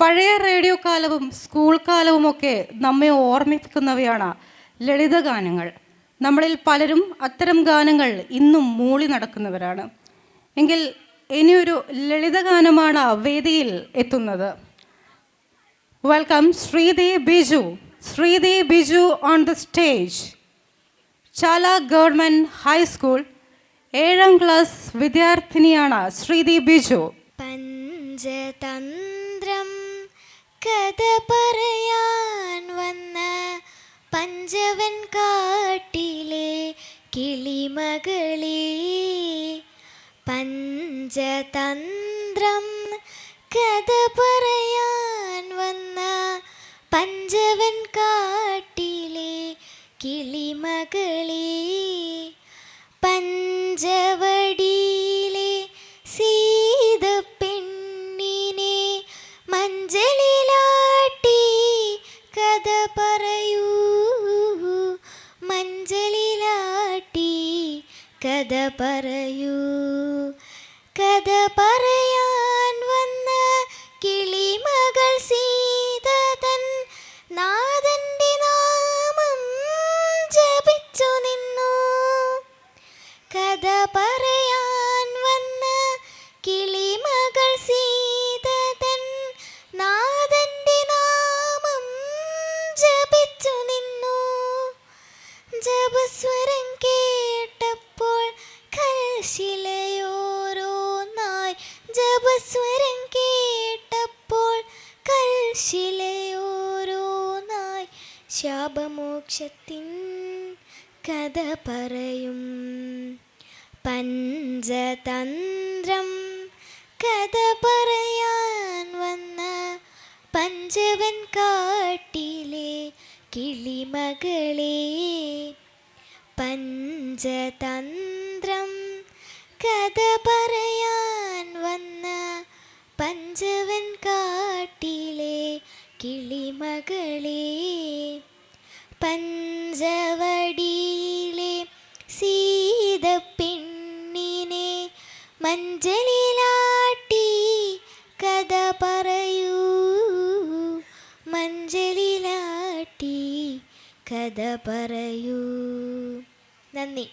പഴയ റേഡിയോ കാലവും സ്കൂൾ കാലവും ഒക്കെ നമ്മെ ഓർമ്മിപ്പിക്കുന്നവയാണ് ലളിത ഗാനങ്ങൾ. നമ്മളിൽ പലരും അത്തരം ഗാനങ്ങൾ ഇന്നും മൂളി നടക്കുന്നവരാണ്. എങ്കിൽ ഇനിയൊരു ലളിത ഗാനമാണ് വേദിയിൽ എത്തുന്നത്. Welcome Sreedev Biju. Sreedev Biju on the stage Chala government high school ഏഴാം ക്ലാസ് വിദ്യാർത്ഥിനിയാണ് ശ്രീദേ ബിജു. പഞ്ചതന്ത്രം കഥ പറയാൻ വന്ന പഞ്ചവൻ കാട്ടിലെ കിളിമകളെ. പഞ്ചതന്ത്രം കഥ പറയാൻ വന്ന പഞ്ചവൻ കാട്ടിലെ കിളിമകളെ. പഞ്ചവടിയിലെ കഥ പറയൂ. കഥ പറയാൻ വന്ന കിളിമകൾ മകൾ തൻ നാഥന്റെ നാമം ജപിച്ചു നിന്നു. കഥ പറയാൻ കൽശിലയോരോന്നായി ജപസ്വരം കേട്ടപ്പോൾ കൽശിലയോരോന്നായി ശാപമോക്ഷത്തിൻ കഥ പറയും. പഞ്ചതന്ത്രം കഥ പറയാൻ വന്ന പഞ്ചവൻ കാട്ടിലെ കിളിമകളെ പഞ്ചതന്ത്രം കഥ പറയാൻ വന്ന പഞ്ചവൻ കാട്ടിലെ കിളിമകളെ. പഞ്ചവടിയിലെ സീത പെണ്ണിനെ മഞ്ചലിലാട്ടി കഥ പറയൂ. മഞ്ചലിലാട്ടി കഥ പറയൂ. നന്ദി.